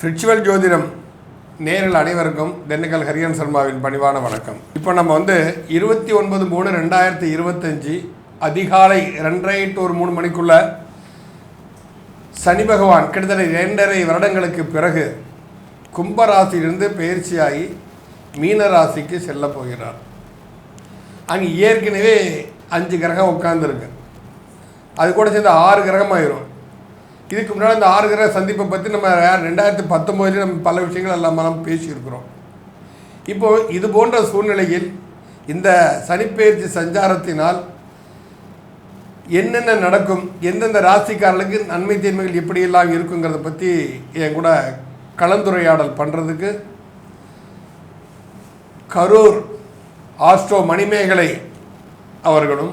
ஃபிரிச்சுவல் ஜோதிடம் நேரில் அனைவருக்கும் திண்டுக்கல் ஹரியன் சர்மாவின் பணிவான வணக்கம். இப்போ நம்ம வந்து இருபத்தி ஒன்பது மூணு ரெண்டாயிரத்தி இருபத்தஞ்சி அதிகாலை ரெண்டரை டு ஒரு மூணு மணிக்குள்ள சனி பகவான் கிட்டத்தட்ட இரண்டரை வருடங்களுக்கு பிறகு கும்பராசியிலிருந்து பயிற்சியாகி மீன ராசிக்கு செல்ல போகிறார். அங்கே ஏற்கனவே அஞ்சு கிரகம் உட்காந்துருக்கு அது கூட சேர்ந்து ஆறு கிரகம் ஆயிரும் இதுக்கு முன்னாடி இந்த ஆறு கிரக சந்திப்பை பற்றி நம்ம ரெண்டாயிரத்தி பத்தொம்போதுலேயே நம்ம பல விஷயங்கள் எல்லாம் பேசியிருக்கிறோம். இப்போ இது போன்ற சூழ்நிலையில் இந்த சனிப்பெயர்ச்சி சஞ்சாரத்தினால் என்னென்ன நடக்கும் எந்தெந்த ராசிக்காரர்களுக்கு நன்மை தீன்மைகள் எப்படியெல்லாம் இருக்குங்கிறத பற்றி என் கூட கலந்துரையாடல் பண்ணுறதுக்கு கரூர் ஆஸ்ட்ரோ மணிமேகலை அவர்களும்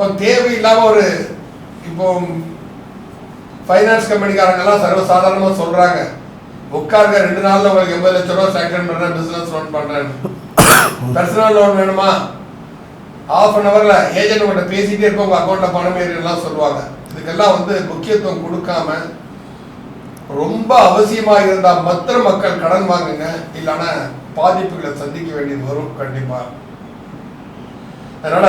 இப்போ தேவையில்லாமல் ஒரு இப்போ ஃபைனான்ஸ் கம்பெனிக்காரங்கெல்லாம் சர்வசாதாரணமாக சொல்றாங்க. உட்காருங்க ரெண்டு நாள்ல உங்களுக்கு எண்பது லட்சம் ரூபா சேங்ஷன் பண்றேன் பிசினஸ் லோன் பண்றேன். பர்சனல் லோன் வேணுமா? ஆஃப் அன் ஹவர்ல ஏஜென்ட் கிட்ட பேசிட்டே இருப்போம் உங்க அக்கௌண்ட்ல பணம் ஏறிலாம் சொல்லுவாங்க. இதுக்கெல்லாம் வந்து முக்கியத்துவம் கொடுக்காம ரொம்ப அவசியமாக இருந்தால் மற்ற மக்கள் கடன் வாங்குங்க இல்லைன்னா பாதிப்புகளை சந்திக்க வேண்டியது வரும் கண்டிப்பாக அதனால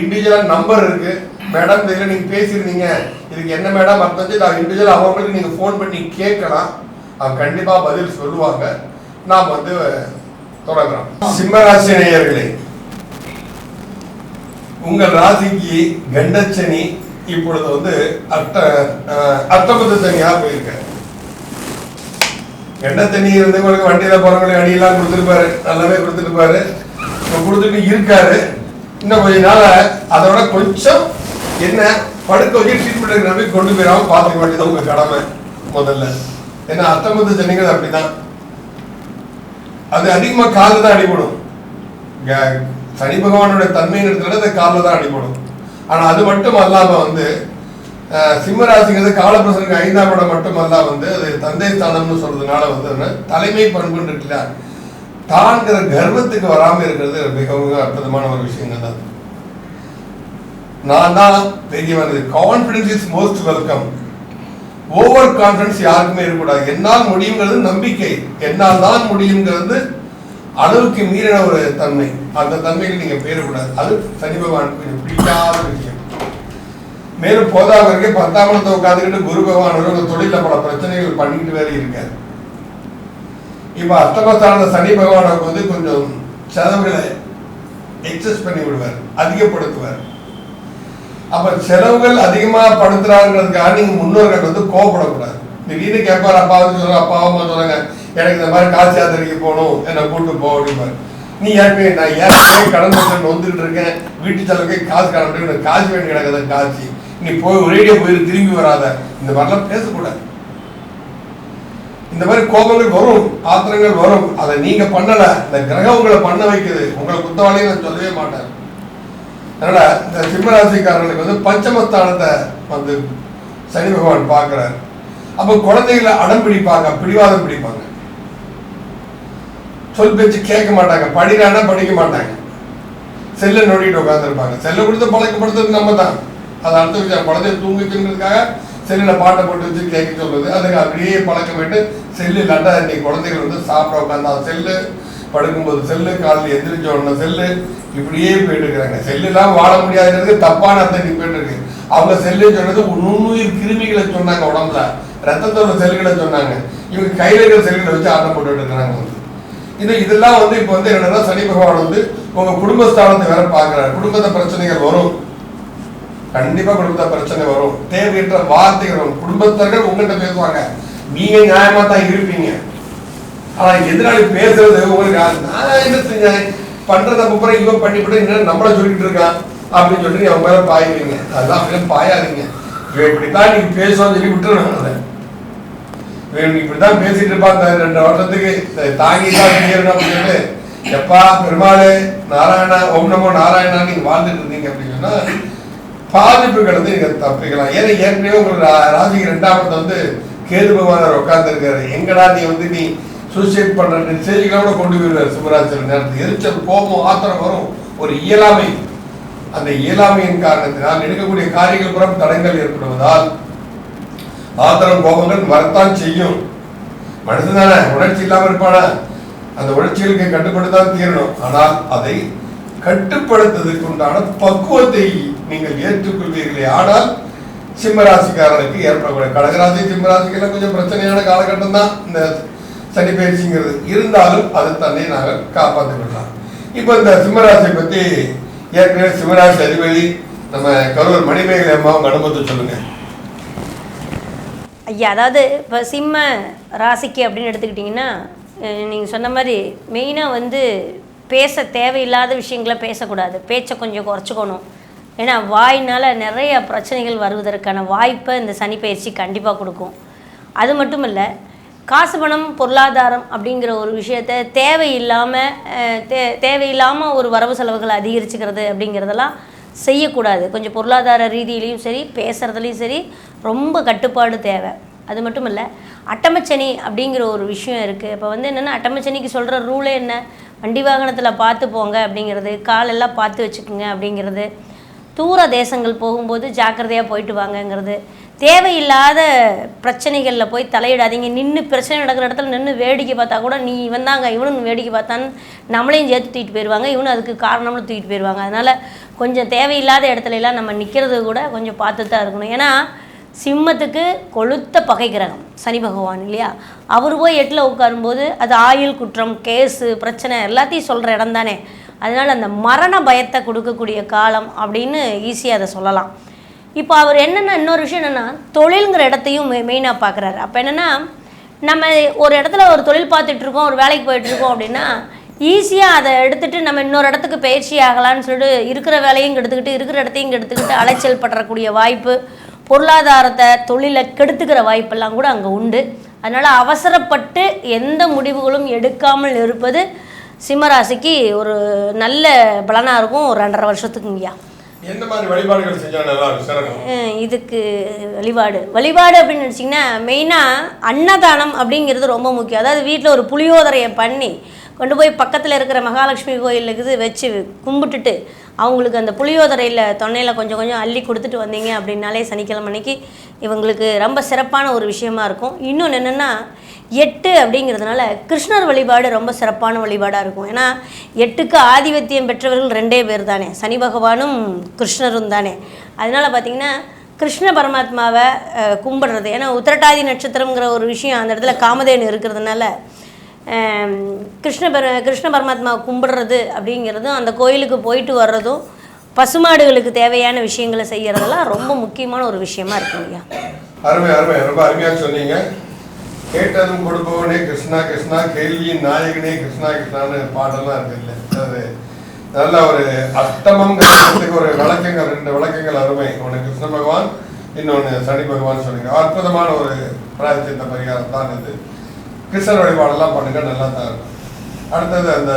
இண்டிஜுவல் நம்பர் இருக்கு. மேடம் இதில் நீங்க பேசியிருந்தீங்க இதுக்கு என்ன மேடம் அர்த்தம் சொல்லி நான் இண்டிவிஜுவல் அவங்களுக்கு நீங்க ஃபோன் பண்ணி கேட்கலாம். அவங்க கண்டிப்பா பதில் சொல்லுவாங்க. நாம் வந்து தொடங்குறோம். சிம்மராசி நேயர்களே உங்கள் ராசிக்கு கண்டச்சனி இப்பொழுது வந்து அட்ட அர்த்தபுத்த தனியாக போயிருக்க. தண்ணி இருந்தவங்களுக்கு வண்டியில போறவங்களுக்கு அடியெல்லாம் கொடுத்துருப்பாரு நல்லாவே கொடுத்துருப்பாரு இப்போ கொடுத்துட்டு இருக்காரு. இன்னும் கொஞ்ச நாள அதோட கொஞ்சம் என்ன படுக்க வச்சு ட்ரீட்மெண்ட் எடுக்கிற கொண்டு போயிடாம பார்த்துக்க வேண்டியது உங்க கடமை முதல்ல. ஏன்னா அர்த்தபுத்த ஜனங்கள் அப்படிதான். அது அதிகமா காலில் தான் அடிபடும். சனி பகவானோட தன்மையின் இடத்துல அந்த காலில் தான் அடிபடும். ஆனா அது மட்டும் அல்லாம வந்து சிம்மராசிங்கிறது காலப்பிரசனுக்கு ஐந்தாம் இடம் மட்டும் அல்ல வந்து அது தந்தை ஸ்தானம்னு சொல்றதுனால வந்து தலைமை பண்புன்னு இருக்குல்ல. தான்கிற கர்வத்துக்கு வராம இருக்கிறது மிகவும் அற்புதமான ஒரு விஷயம் தான். நான் தான் பெரியவன். Confidence is most welcome over confidence யாருக்குமே இருக்கக்கூடாது. என்னால் முடியுங்கிறது நம்பிக்கை. என்னால் தான் முடியுங்கிறது அளவுக்கு மீறின ஒரு தன்மை. அந்த தன்மையில் நீங்க பேரக்கூடாது. அது சனி பகவான் கொஞ்சம் பிடிக்காத விஷயம். மேலும் போதாத வரைக்கும் பத்தாம் இடத்தை உட்காந்துக்கிட்டு குரு பகவான் ஒரு தொழில பல பிரச்சனைகள் பண்ணிட்டு வேற இருக்காரு. இப்போ அஷ்டமஸ்தான சனி பகவானுக்கு வந்து கொஞ்சம் செலவுகளை எக்ஸஸ் பண்ணி விடுவார் அதிகப்படுத்துவார். அப்போ செலவுகள் அதிகமாக படுத்துறாங்கிறதுக்காக நீங்கள் முன்னோர்கள் வந்து கோவப்படக்கூடாது. திடீர்னு கேட்பார் அப்பாவும் சொல்கிறாங்க அப்பா அம்மா சொல்கிறாங்க எனக்கு இந்த மாதிரி காசு யாத்திரைக்கு போகணும் என்னை கூட்டு போ அப்படிம்பாரு. நீ ஏற்கனவே நான் ஏற்கனவே கடன் பிரச்சனை வந்துகிட்டு இருக்கேன் வீட்டு செலவுக்கு காசு கடன் காசு வேண்டி கிடக்குது காசு. நீ போய் ஒரேடியாக போய் திரும்பி வராத. இந்த மாதிரிலாம் பேசக்கூடாது. இந்த மாதிரி கோபங்கள் வரும் ஆத்திரங்கள் வரும். அதை நீங்க பண்ணல இந்த கிரகம் உங்களை பண்ண வைக்குது. உங்களை குத்தவாளியை நான் சொல்லவே மாட்டேன். அதனால இந்த சிம்மராசிக்காரர்களுக்கு வந்து பஞ்சமஸ்தானத்தை வந்து சனி பகவான் பார்க்கிறார். அப்போ குழந்தைகளை அடம் பிடிப்பாங்க பிடிவாதம் பிடிப்பாங்க. சொல் பேச்சு கேட்க மாட்டாங்க படிக்கிறானா படிக்க மாட்டாங்க. செல்லை நோண்டிட்டு உட்காந்துருப்பாங்க செல்லை கொடுத்து பழக்கப்படுத்துறது நம்ம தான். அதை அடுத்த குழந்தைய தூங்கிக்கிறதுக்காக செல்லில் பாட்டை போட்டு வச்சு கேட்க சொல்கிறது அதுக்கு அப்படியே பழக்கமிட்டு செல்லு இல்லாட்டா இன்னைக்கு குழந்தைகள் வந்து சாப்பிட உட்காந்தா செல்லு படுக்கும்போது செல்லு காலில் எந்திரிச்ச உடனே செல்லு. இப்படியே போயிட்டு இருக்கிறாங்க. செல்லுலாம் வாழ முடியாதுங்கிறது தப்பான அர்த்தம் இன்னைக்கு போயிட்டு இருக்கு. அவங்க செல்லு சொன்னது நுண்ணுயிர் கிருமிகளை சொன்னாங்க உடம்புல. ரத்தத்தோட செல்லுகளை சொன்னாங்க. இவங்க கையில இருக்கிற செல்களை வச்சு ஆட்டம் போட்டுட்டு இருக்கிறாங்க வந்து. இது இதெல்லாம் வந்து இப்போ வந்து என்னன்னா சனி பகவான் வந்து உங்க குடும்பஸ்தானத்தை வேற பார்க்குறாரு. குடும்பத்தை பிரச்சனைகள் வரும். கண்டிப்பா குடும்பத்துல பிரச்சனை வரும். தேவையற்ற வார்த்தைகள் வரும். குடும்பத்தர்கள் உங்ககிட்ட பேசுவாங்க. நீங்க நியாயமா தான் இருப்பீங்க. ஆனா எதிராளி பேசுறது உங்களுக்கு நான் என்ன செஞ்சேன்? பண்றத அப்புறம் இவன் பண்ணிவிட்டு இன்னும் நம்மள சொல்லிட்டு இருக்கான் அப்படின்னு சொல்லிட்டு அவங்க மேல பாயிருவீங்க அதெல்லாம் அப்படியே பாயாதீங்க. இவன் இப்படித்தான் நீங்க பேசுவோம் சொல்லி விட்டுருவேன் அதை இவன் இப்படித்தான் பேசிட்டு இருப்பான் இந்த ரெண்டு வருஷத்துக்கு. தாங்கி தான் செய்யணும் அப்படின்னு சொல்லிட்டு எப்பா பெருமாளே நாராயணா ஓம் நமோ நாராயணா நீங்க வாழ்ந்துட்டு இருந்தீங்க அப்படின்னு சொன்னா பாதிப்புகள் வந்து நீங்க தப்பிக்கலாம் ஏன்னா ஏற்கனவே உங்களுக்கு ரா- ராசிக்கு வந்து கேது பகவானர் உட்கார்ந்து இருக்காரு எங்கடா நீ வந்து நீ சூசைட் பண்ற செய்திகளோட கொண்டு போயிருவார் சிவராஜர் நேரத்தில். எரிச்சல் கோபம் ஆத்திரம் வரும். ஒரு இயலாமை. அந்த இயலாமையின் காரணத்தினால் எடுக்கக்கூடிய காரியங்கள் புறம் தடங்கள் ஏற்படுவதால் ஆத்திரம் கோபங்கள் வரத்தான் செய்யும். மனசு தானே? உணர்ச்சி இல்லாமல் இருப்பானா? அந்த உணர்ச்சிகளுக்கு கட்டுப்படுத்தான் தீரணும். ஆனால் அதை கட்டுப்படுத்துவதற்கு உண்டான பக்குவத்தை நீங்கள் ஏற்றுக்கொள்வீர்களே. ஆனால் சிம்மராசிக்காரனுக்கு ஏற்படக்கூடிய கடகராசி சிம்மராசிக்கெல்லாம் கொஞ்சம் பிரச்சனையான காலகட்டம் தான். இந்த சனி பயிற்சிங்கிறது இருந்தாலும் அது தன்னை நாங்கள் காப்பாற்றிக் கொள்ளலாம். இப்போ இந்த சிம்மராசியை பற்றி ஏற்கனவே சிம்மராசி அதிபதி நம்ம கரூர் மணிமேகலை அம்மா அவங்க அனுபவத்தை சொல்லுங்க. ஐயா அதாவது இப்போ சிம்ம ராசிக்கு அப்படின்னு எடுத்துக்கிட்டிங்கன்னா நீங்கள் சொன்ன மாதிரி மெயினாக வந்து பேச தேவையில்லாத விஷயங்களை பேசக்கூடாது. பேச்சை கொஞ்சம் குறைச்சிக்கணும். ஏன்னா வாயினால் நிறைய பிரச்சனைகள் வருவதற்கான வாய்ப்பை இந்த சனி பயிற்சி கண்டிப்பாக கொடுக்கும். அது மட்டும் இல்லை காசு பணம் பொருளாதாரம் அப்படிங்கிற ஒரு விஷயத்த தேவையில்லாமல் தே தேவையில்லாமல் ஒரு வரவு செலவுகளை அதிகரிச்சுக்கிறது அப்படிங்கிறதெல்லாம் செய்யக்கூடாது. கொஞ்சம் பொருளாதார ரீதியிலையும் சரி பேசுகிறதுலையும் சரி ரொம்ப கட்டுப்பாடு தேவை. அது மட்டும் இல்லை அட்டமச்சனி அப்படிங்கிற ஒரு விஷயம் இருக்குது இப்போ வந்து என்னென்னா அட்டமச்சனிக்கு சொல்கிற ரூலே என்ன? வண்டி வாகனத்தில் பார்த்து போங்க அப்படிங்கிறது காலெல்லாம் பார்த்து வச்சுக்கோங்க அப்படிங்கிறது தூர தேசங்கள் போகும்போது ஜாக்கிரதையாக போயிட்டு வாங்கங்கிறது. தேவையில்லாத பிரச்சனைகளில் போய் தலையிடாதீங்க. நின்று பிரச்சனை நடக்கிற இடத்துல நின்று வேடிக்கை பார்த்தா கூட நீ இவன் தாங்க இவனும் வேடிக்கை பார்த்தான்னு நம்மளையும் சேர்த்து தூக்கிட்டு போயிடுவாங்க இவனும் அதுக்கு காரணம்னு தூக்கிட்டு போயிடுவாங்க அதனால் கொஞ்சம் தேவையில்லாத இடத்துல எல்லாம் நம்ம நிற்கிறது கூட கொஞ்சம் பார்த்து தான் இருக்கணும். ஏன்னா சிம்மத்துக்கு கொளுத்த பகை கிரகம் சனி பகவான் இல்லையா? அவர் போய் எட்டில் உட்காரும்போது அது ஆயுள் குற்றம் கேஸு பிரச்சனை எல்லாத்தையும் சொல்கிற இடம் தானே. அதனால் அந்த மரண பயத்தை கொடுக்கக்கூடிய காலம் அப்படின்னு ஈஸியாக அதை சொல்லலாம். இப்போ அவர் என்னென்ன இன்னொரு விஷயம் என்னென்னா தொழிலுங்கிற இடத்தையும் மெயினாக பார்க்குறாரு. அப்போ என்னென்னா நம்ம ஒரு இடத்துல ஒரு தொழில் பார்த்துட்ருக்கோம் ஒரு வேலைக்கு போயிட்டுருக்கோம் அப்படின்னா ஈஸியாக அதை எடுத்துகிட்டு நம்ம இன்னொரு இடத்துக்கு பயிற்சி ஆகலான்னு சொல்லிட்டு இருக்கிற வேலையும் கெடுத்துக்கிட்டு இருக்கிற இடத்தையும் கெடுத்துக்கிட்டு அலைச்சல் படுறக்கூடிய வாய்ப்பு பொருளாதாரத்தை தொழிலை கெடுத்துக்கிற வாய்ப்பெல்லாம் கூட அங்கே உண்டு. அதனால் அவசரப்பட்டு எந்த முடிவுகளும் எடுக்காமல் இருப்பது சிம்மராசிக்கு ஒரு நல்ல பலனாக இருக்கும் ஒரு ரெண்டரை வருஷத்துக்குங்கய்யா எந்த மாதிரி வழிபாடுகள் செஞ்சா நல்லா இருக்கும் இதுக்கு வழிபாடு. வழிபாடு அப்படின்னு நினச்சிங்கன்னா மெயினாக அன்னதானம் அப்படிங்கிறது ரொம்ப முக்கியம். அதாவது வீட்டில் ஒரு புளியோதரையை பண்ணி கொண்டு போய் பக்கத்தில் இருக்கிற மகாலட்சுமி கோயிலுக்கு வச்சு கும்பிட்டுட்டு அவங்களுக்கு அந்த புளியோதரையில் தொன்னையில் கொஞ்சம் கொஞ்சம் அள்ளி கொடுத்துட்டு வந்தீங்க அப்படின்னாலே சனிக்கிழமை அன்னைக்கு இவங்களுக்கு ரொம்ப சிறப்பான ஒரு விஷயமா இருக்கும். இன்னொன்று என்னென்னா எட்டு அப்படிங்கிறதுனால கிருஷ்ணர் வழிபாடு ரொம்ப சிறப்பான வழிபாடாக இருக்கும். ஏன்னா எட்டுக்கு ஆதிபத்தியம் பெற்றவர்கள் ரெண்டே பேர் தானே. சனி பகவானும் கிருஷ்ணரும் தானே. அதனால் பார்த்திங்கன்னா கிருஷ்ண பரமாத்மாவை கும்பிடுறது. ஏன்னா உத்திரட்டாதி நட்சத்திரங்கிற ஒரு விஷயம் அந்த இடத்துல காமதேனு இருக்கிறதுனால கிருஷ்ண பர கிருஷ்ண பரமாத்மாவை கும்பிடுறது அப்படிங்கிறதும் அந்த கோயிலுக்கு போயிட்டு வர்றதும் பசுமாடுகளுக்கு தேவையான விஷயங்களை செய்கிறதெல்லாம் ரொம்ப முக்கியமான ஒரு விஷயமா இருக்குங்க அருமை அருமை. ரொம்ப அருமையாக சொன்னீங்க. கேட்டதும் கொடுப்பவனே கிருஷ்ணா கிருஷ்ணா கேள்வியின் நாயகனே கிருஷ்ணா கிருஷ்ணான்னு பாடலாம் இருக்கு அது நல்ல ஒரு அஷ்டமங்கிறதுக்கு ஒரு விளக்கங்கள் ரெண்டு விளக்கங்கள் அருமை. ஒன்று கிருஷ்ண பகவான் இன்னொன்று சனி பகவான் சொன்னீங்க அற்புதமான ஒரு பிராயச்சித்த பரிகாரம் தான் இது. கிருஷ்ணர் வழிபாடெல்லாம் பண்ணுங்க நல்லா தான் இருக்கும். அடுத்தது அந்த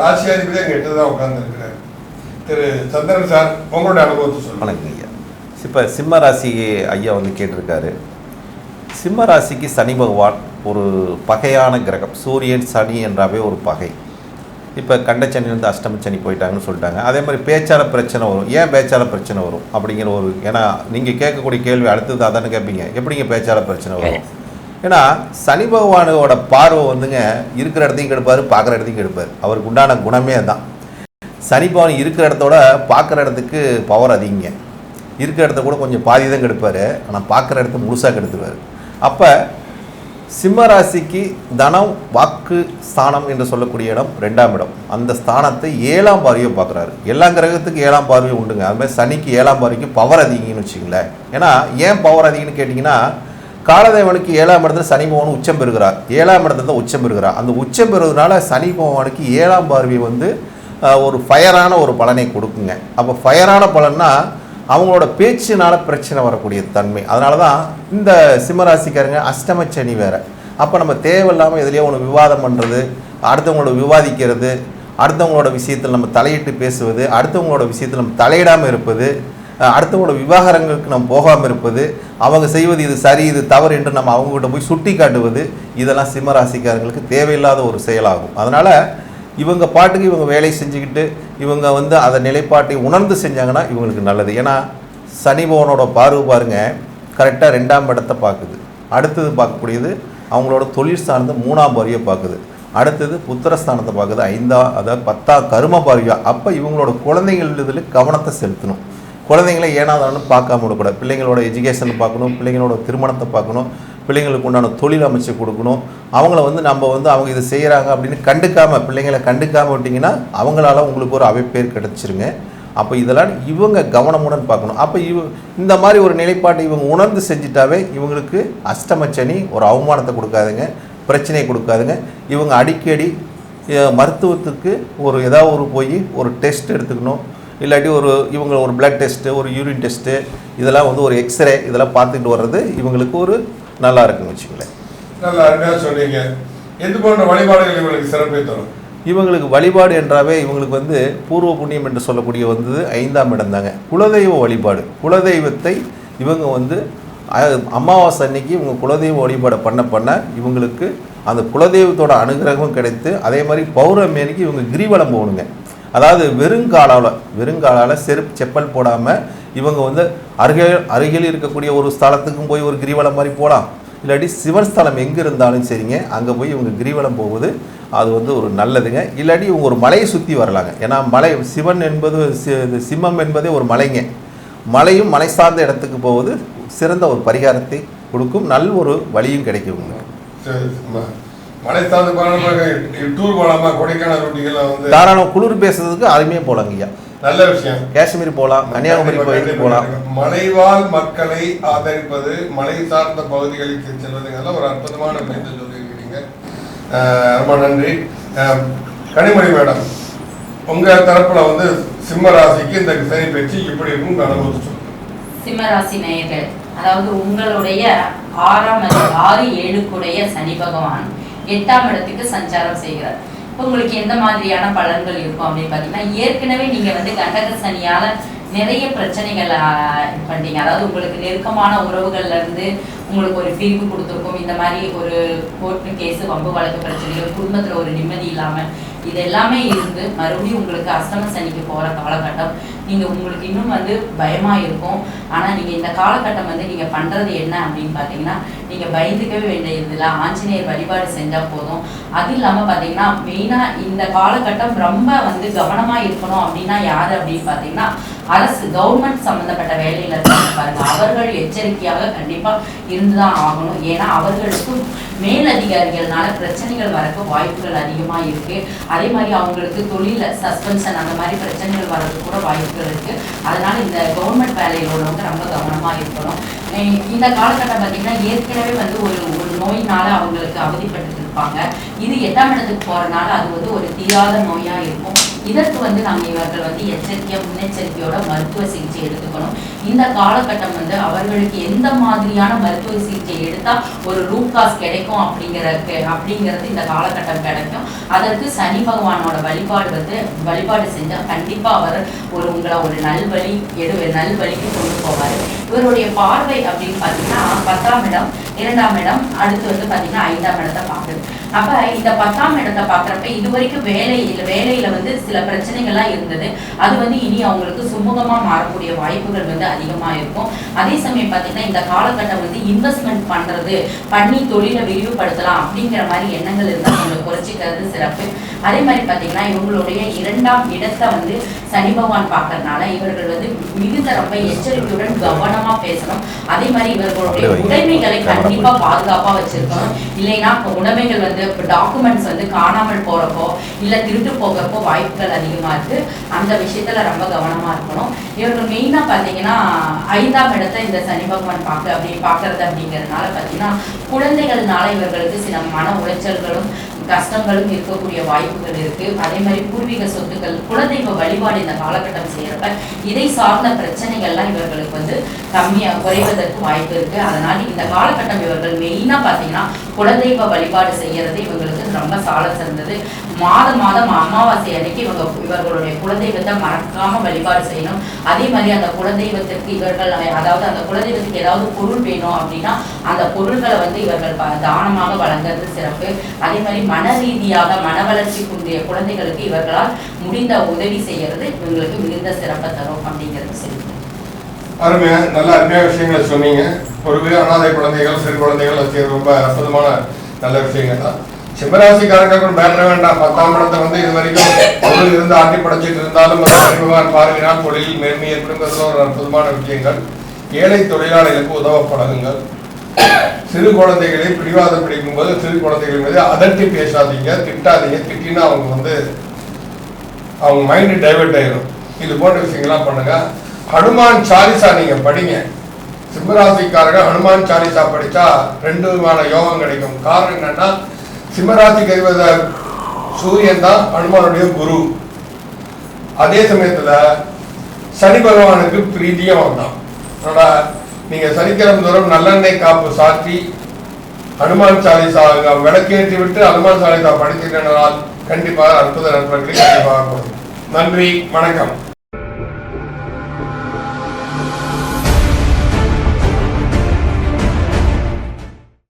ராசியாதிபதி அங்கே எட்டு தான் உட்கார்ந்துருக்கிறார். திரு சந்திரன் சார் உங்களுடைய அனுபவத்தை சொல்லுங்க. வணக்கம் ஐயா. இப்போ சிம்ம ராசி ஐயா வந்து கேட்டிருக்காரு. சிம்ம ராசிக்கு சனி பகவான் ஒரு பகையான கிரகம். சூரியன் சனி என்றாவே ஒரு பகை. இப்போ கண்டச்சனிலேருந்து அஷ்டம சனி போயிட்டாங்கன்னு சொல்லிட்டாங்க. அதே மாதிரி பேச்சால பிரச்சனை வரும். ஏன் பேச்சால பிரச்சனை வரும்? அப்படிங்கிற ஒரு ஏன்னா நீங்கள் கேட்கக்கூடிய கேள்வி அடுத்தது அதானு கேட்பீங்க. எப்படிங்க பேச்சால பிரச்சனை வரும்? ஏன்னா சனி பகவானோட பார்வை வந்துங்க இருக்கிற இடத்தையும் கெடுப்பார் பார்க்குற இடத்தையும் கெடுப்பார். அவருக்கு உண்டான குணமே தான் சனி பகவான் இருக்கிற இடத்தோட பார்க்குற இடத்துக்கு பவர் அதிகங்க. இருக்கிற இடத்த கூட கொஞ்சம் பாதி தான் கெடுப்பார். ஆனால் பார்க்குற இடத்த முழுசாக கெடுத்துருவார். அப்போ சிம்ம ராசிக்கு தனம் வாக்கு ஸ்தானம் என்று சொல்லக்கூடிய இடம் ரெண்டாம் இடம். அந்த ஸ்தானத்தை ஏழாம் பார்வையை பார்க்குறாரு. எல்லா கிரகத்துக்கு ஏழாம் பார்வை உண்டுங்க. அதுமாதிரி சனிக்கு ஏழாம் பார்வைக்கு பவர் அதிகம்னு வச்சுங்களேன் ஏன்னா ஏன் பவர் அதிகம்னு கேட்டிங்கன்னா காலதேவனுக்கு ஏழாம் இடத்துல சனி பகவான் உச்சம் பெறுகிறார். ஏழாம் இடத்துல தான் உச்சம் பெறுகிறார். அந்த உச்சம் பெறுவதனால சனி பகவானுக்கு ஏழாம் பார்வை வந்து ஒரு ஃபயரான ஒரு பலனை கொடுக்குங்க. அப்போ ஃபயரான பலன்னா அவங்களோட பேச்சினால பிரச்சனை வரக்கூடிய தன்மை. அதனால தான் இந்த சிம்மராசிக்காரங்க அஷ்டம சனி வேற. அப்போ நம்ம தேவையில்லாமல் எதுலேயோ ஒன்று விவாதம் பண்ணுறது அடுத்தவங்களோட விவாதிக்கிறது அடுத்தவங்களோட விஷயத்தில் நம்ம தலையிட்டு பேசுவது அடுத்தவங்களோட விஷயத்தில் நம்ம தலையிடாமல் இருப்பது அடுத்தவங்களோட விவாகரங்களுக்கு நம்ம போகாமல் இருப்பது அவங்க செய்வது இது சரி இது தவறு என்று நம்ம அவங்ககிட்ட போய் சுட்டி காட்டுவது இதெல்லாம் சிம்ம ராசிக்காரங்களுக்கு தேவையில்லாத ஒரு செயலாகும். அதனால் இவங்க பாட்டுக்கு இவங்க வேலையை செஞ்சுக்கிட்டு இவங்க வந்து அதை நிலைப்பாட்டை உணர்ந்து செஞ்சாங்கன்னா இவங்களுக்கு நல்லது. ஏன்னா சனி பவனோட பார்வை பாருங்கள் கரெக்டாக ரெண்டாம் இடத்தை பார்க்குது. அடுத்தது பார்க்கக்கூடியது அவங்களோட தொழில் சார்ந்த மூணாம் பார்வையை பார்க்குது. அடுத்தது புத்திரஸ்தானத்தை பார்க்குது. ஐந்தா அதாவது பத்தாம் கரும பார்வையா. அப்போ இவங்களோட குழந்தைகள் இதில் கவனத்தை செலுத்தணும். குழந்தைங்களை ஏனாதான்னு பார்க்காம விடக்கூடாது. பிள்ளைங்களோட எஜுகேஷனை பார்க்கணும் பிள்ளைங்களோட திருமணத்தை பார்க்கணும் பிள்ளைங்களுக்கு உண்டான தொழில் அமைச்சு கொடுக்கணும். அவங்கள வந்து நம்ம வந்து அவங்க இதை செய்கிறாங்க அப்படின்னு கண்டுக்காமல் பிள்ளைங்களை கண்டுக்காமல் விட்டிங்கன்னா அவங்களால உங்களுக்கு ஒரு அவைப்பேர் கிடச்சிருங்க. அப்போ இதெல்லாம் இவங்க கவனமுடன் பார்க்கணும். அப்போ இவ இந்த மாதிரி ஒரு நிலைப்பாட்டை இவங்க உணர்ந்து செஞ்சிட்டாவே இவங்களுக்கு அஷ்டமச்சனி ஒரு அவமானத்தை கொடுக்காதுங்க பிரச்சனையை கொடுக்காதுங்க. இவங்க அடிக்கடி மருத்துவத்துக்கு ஒரு ஏதாவது ஒரு போய் ஒரு டெஸ்ட் எடுத்துக்கணும். இல்லாட்டி ஒரு இவங்க ஒரு பிளட் டெஸ்ட்டு ஒரு யூரின் டெஸ்ட்டு இதெல்லாம் வந்து ஒரு எக்ஸ்ரே இதெல்லாம் பார்த்துக்கிட்டு வர்றது இவங்களுக்கு ஒரு நல்லா இருக்குன்னு வச்சுங்களேன் நல்லா அருமையாக சொன்னீங்க. எது போன்ற வழிபாடுகள் இவங்களுக்கு சிறப்பை தரும்? இவங்களுக்கு வழிபாடு என்றாவே இவங்களுக்கு வந்து பூர்வ புண்ணியம் என்று சொல்லக்கூடிய வந்தது ஐந்தாம் இடம் தாங்க குலதெய்வ வழிபாடு. குலதெய்வத்தை இவங்க வந்து அமாவாசை அன்னைக்கு இவங்க குலதெய்வ வழிபாடு பண்ண பண்ண இவங்களுக்கு அந்த குலதெய்வத்தோட அனுகிரகமும் கிடைத்து அதே மாதிரி பௌர்ணமி அன்னைக்கு இவங்க கிரிவலம் போகணுங்க. அதாவது வெறுங்காலால் வெறுங்காலால் செருப்பு செப்பல் போடாமல் இவங்க வந்து அருகில் அருகில் இருக்கக்கூடிய ஒரு ஸ்தலத்துக்கும் போய் ஒரு கிரிவலம் மாதிரி போகலாம் இல்லாட்டி சிவன் ஸ்தலம் எங்கே இருந்தாலும் சரிங்க. அங்கே போய் இவங்க கிரிவலம் போவது அது வந்து ஒரு நல்லதுங்க. இல்லாட்டி இவங்க ஒரு மலையை சுற்றி வரலாங்க. ஏன்னா மலை சிவன் என்பது சிம்மம் என்பதே ஒரு மலைங்க. மலையும் மலை சார்ந்த இடத்துக்கு போவது சிறந்த ஒரு பரிகாரத்தை கொடுக்கும். நல்ல ஒரு வழியும் ம- மலை சார்ந்து டூர் போகலாமா கொடைக்கானல் ஊட்டிகள்லாம் வந்து தாராளம் குளிர் பேசுறதுக்கு அருமையாக போகலாங்க ஐயா நல்ல விஷயம். காஷ்மீர் போகலாம் கன்னியாகுமரி போயிட்டு போகலாம் மலைவாழ் மக்களை ஆதரிப்பது மலை சார்ந்த பகுதிகளுக்கு செல்வதுங்கெல்லாம் ஒரு அற்புதமான விஷயத்தை சொல்லியிருக்கிறீங்க ரொம்ப நன்றி. கனிமொழி மேடம் உங்க தரப்புல வந்து சிம்ம ராசிக்கு இந்த சனி பயிற்சி இப்படி இருக்கும் அனுபவிச்சு சொல்லுங்க. சிம்மராசி நேயர்கள் அதாவது உங்களுடைய ஆறாம் ஆறு ஏழுக்குடைய சனி பகவான் எட்டாம் இடத்துக்கு சஞ்சாரம் செய்கிறார். உங்களுக்கு எந்த மாதிரியான பலன்கள் இருக்கும் அப்படின்னு பார்த்தீங்கன்னா ஏற்கனவே நீங்க வந்து கண்டக சனியால் நிறைய பிரச்சனைகள் இது பண்ணீங்க அதாவது உங்களுக்கு நெருக்கமான உறவுகள்ல இருந்து உங்களுக்கு ஒரு பிரிவு கொடுத்துருக்கும். இந்த மாதிரி ஒரு கோர்ட்டு கேஸ் வம்பு வழக்கு பிரச்சனைகள் குடும்பத்துல ஒரு நிம்மதி இல்லாம இது எல்லாமே இருந்து மறுபடியும் உங்களுக்கு அஷ்டம சனிக்கு போற காலகட்டம். நீங்க உங்களுக்கு இன்னும் வந்து பயமா இருக்கும். ஆனா நீங்க இந்த காலகட்டம் வந்து நீங்க பண்றது என்ன அப்படின்னு பாத்தீங்கன்னா நீங்க பயந்துக்கவே வேண்டியதில்லை ஆஞ்சநேயர் வழிபாடு செஞ்சா போதும். அது இல்லாம பாத்தீங்கன்னா மெயினா இந்த காலகட்டம் ரொம்ப வந்து கவனமா இருக்கணும் அப்படின்னா யாரு அப்படின்னு பாத்தீங்கன்னா அரசு கவர்மெண்ட் சம்பந்தப்பட்ட வேலையில இருக்காங்க பாருங்க. அவர்கள் எச்சரிக்கையாக கண்டிப்பா இருந்துதான் ஆகணும். ஏன்னா அவர்களுக்கும் மேலதிகாரிகள்னால பிரச்சனைகள் வரக்கு வாய்ப்புகள் அதிகமா இருக்கு. அதே மாதிரி அவங்களுக்கு தொழில சஸ்பென்ஷன் அந்த மாதிரி பிரச்சனைகள் வர்றதுக்கு கூட வாய்ப்புகள் இருக்கு. அதனால இந்த கவர்மெண்ட் வேலையில் உள்ளவங்க ரொம்ப கவனமா இருக்கணும். இந்த காலகட்டம் பார்த்தீங்கன்னா ஏற்கனவே வந்து ஒரு ஒரு நோயினால அவங்களுக்கு அவதிப்பட்டு இருப்பாங்க. இது எட்டாம் இடத்துக்கு போகிறனால அது வந்து ஒரு தீராத நோயா இருக்கும். இதற்கு வந்து நாங்கள் இவர்கள் வந்து எச்சரிக்கை முன்னெச்சரிக்கையோட மருத்துவ சிகிச்சை எடுத்துக்கணும். இந்த காலகட்டம் வந்து அவர்களுக்கு எந்த மாதிரியான மருத்துவ சிகிச்சை எடுத்தா ஒரு ரூட் காஸ் கிடைக்கும் அப்படிங்கிற அப்படிங்கிறது இந்த காலகட்டம் கிடைக்கும். அதற்கு சனி பகவானோட வழிபாடு வந்து வழிபாடு செஞ்சால் கண்டிப்பா அவர் ஒரு உங்களை ஒரு நல்வழி எடு நல்வழிக்கு கொண்டு போவார். இவருடைய பார்வை அப்படின்னு பார்த்தீங்கன்னா பத்தாம் இடம் இரண்டாம் இடம் அடுத்து வந்து பார்த்தீங்கன்னா ஐந்தாம் இடத்தை பார்க்குது. அப்ப இந்த பத்தாம் இடத்தை பாக்குறப்ப இது வரைக்கும் வேலையில வேலையில வந்து சில பிரச்சனைகள்லாம் இருந்தது. அது வந்து இனி அவங்களுக்கு சுமூகமா மாறக்கூடிய வாய்ப்புகள் வந்து அதிகமா இருக்கும். அதே சமயம் பாத்தீங்கன்னா இந்த காலகட்டம் வந்து இன்வெஸ்ட்மெண்ட் பண்றது பண்ணி தொழிலை விரிவுபடுத்தலாம் அப்படிங்கிற மாதிரி எண்ணங்கள் இருந்தால் கொஞ்சம் குறைச்சிக்கிறது சிறப்பு. அதே மாதிரி பாத்தீங்கன்னா இவங்களுடைய இரண்டாம் இடத்தை வந்து சனி பகவான் பார்க்கறதுனால இவர்கள் வந்து மிகுந்த ரொம்ப எச்சரிக்கையுடன் கவனமா பேசணும். அதே மாதிரி இவர்களுடைய. உடைமைகளை கண்டிப்பா பாதுகாப்பா வச்சிருக்கணும். இல்லைன்னா உடைமைகள் வந்து டாக்குமெண்ட்ஸ் வந்து காணாமல் போறப்போ இல்லை திருட்டு போகிறப்போ வாய்ப்புகள் அதிகமா இருக்கு. அந்த விஷயத்துல ரொம்ப கவனமா இருக்கணும். இவர்கள் மெயினா பாத்தீங்கன்னா ஐந்தாம் இடத்தை இந்த சனி பகவான் பார்க்க அப்படி பார்க்கறது அப்படிங்கறதுனால பாத்தீங்கன்னா குழந்தைகள்னால இவர்களுக்கு சில மன உளைச்சல்களும் கஷ்டங்களும் இருக்கக்கூடிய வாய்ப்புகள் இருக்கு. அதே மாதிரி பூர்வீக சொத்துக்கள் குலதெய்வ வழிபாடு இந்த காலகட்டம் செய்யறப்ப இதை சார்ந்த பிரச்சனைகள்லாம் இவர்களுக்கு வந்து கம்மியா குறைவதற்கு வாய்ப்பு இருக்கு. அதனால இந்த காலகட்டம் இவர்கள் மெயினா பாத்தீங்கன்னா குலதெய்வ வழிபாடு செய்யறது இவங்களுக்கு ரொம்ப சால சிறந்தது. மாதம் மாதம் அமாவாசை அன்னைக்கு இவங்க இவர்களுடைய குலதெய்வத்தை மறக்காம வழிபாடு செய்யணும். அதே மாதிரி அந்த குலதெய்வத்திற்கு இவர்கள் அதாவது அந்த குலதெய்வத்துக்கு ஏதாவது பொருள் வேணும் அப்படின்னா அந்த பொருள்களை வந்து இவர்கள் ப- தானமாக வழங்குறது சிறப்பு. அதே மாதிரி மன ரீதியாக மன வளர்ச்சி குன்றிய குழந்தைகளுக்கு இவர்களால் முடிந்த உதவி செய்யறது இவங்களுக்கு மிகுந்த சிறப்பை தரும் அப்படிங்கிறது சரி அருமையா நல்ல அருமையான விஷயங்களை சொன்னீங்க. பொறுப்பு அனாதை குழந்தைகள் சிறு குழந்தைகள் வச்சு ரொம்ப அற்புதமான நல்ல விஷயங்கள் தான் சிம்மராசிக்காரங்களுக்கு பேர வேண்டாம். பத்தாம் இடத்தை வந்து இது வரைக்கும் பொருள் இருந்து ஆட்டி படைச்சிட்டு இருந்தாலும் அது பார்வையினால் தொழில் மேன்மை ஏற்படுங்கிறது ஒரு அற்புதமான விஷயங்கள். ஏழை தொழிலாளிகளுக்கு உதவ பழகுங்கள் சிறு குழந்தைகளை பிடிவாதம் பிடிக்கும்போது சிறு குழந்தைகள் மீது அதட்டி பேசாதீங்க திட்டாதீங்க. திட்டினா அவங்க வந்து அவங்க மைண்டு டைவெர்ட் ஆயிடும் இது போன்ற விஷயங்கள்லாம் பண்ணுங்க. ஹனுமான் சாலிசா நீங்க படிங்க. சிம்மராசிக்காரங்க ஹனுமான் சாலிசா படித்தா ரெண்டு விதமான யோகம் கிடைக்கும். காரணம் என்னன்னா சிம்மராசி அறிவத சூரியன் தான் ஹனுமானுடைய குரு. அதே சமயத்தில் சனி பகவானுக்கு பிரீதியும் வந்தான் அதனால நீங்க சனிக்கிழமை தோறும் நல்லெண்ணெய் காப்பு சாற்றி ஹனுமான் சாலிசா விளக்கேற்றி விட்டு ஹனுமான் சாலிசா படித்தீர்கள் கண்டிப்பாக அற்புத நண்பர்களை கண்டிப்பாக நன்றி வணக்கம்.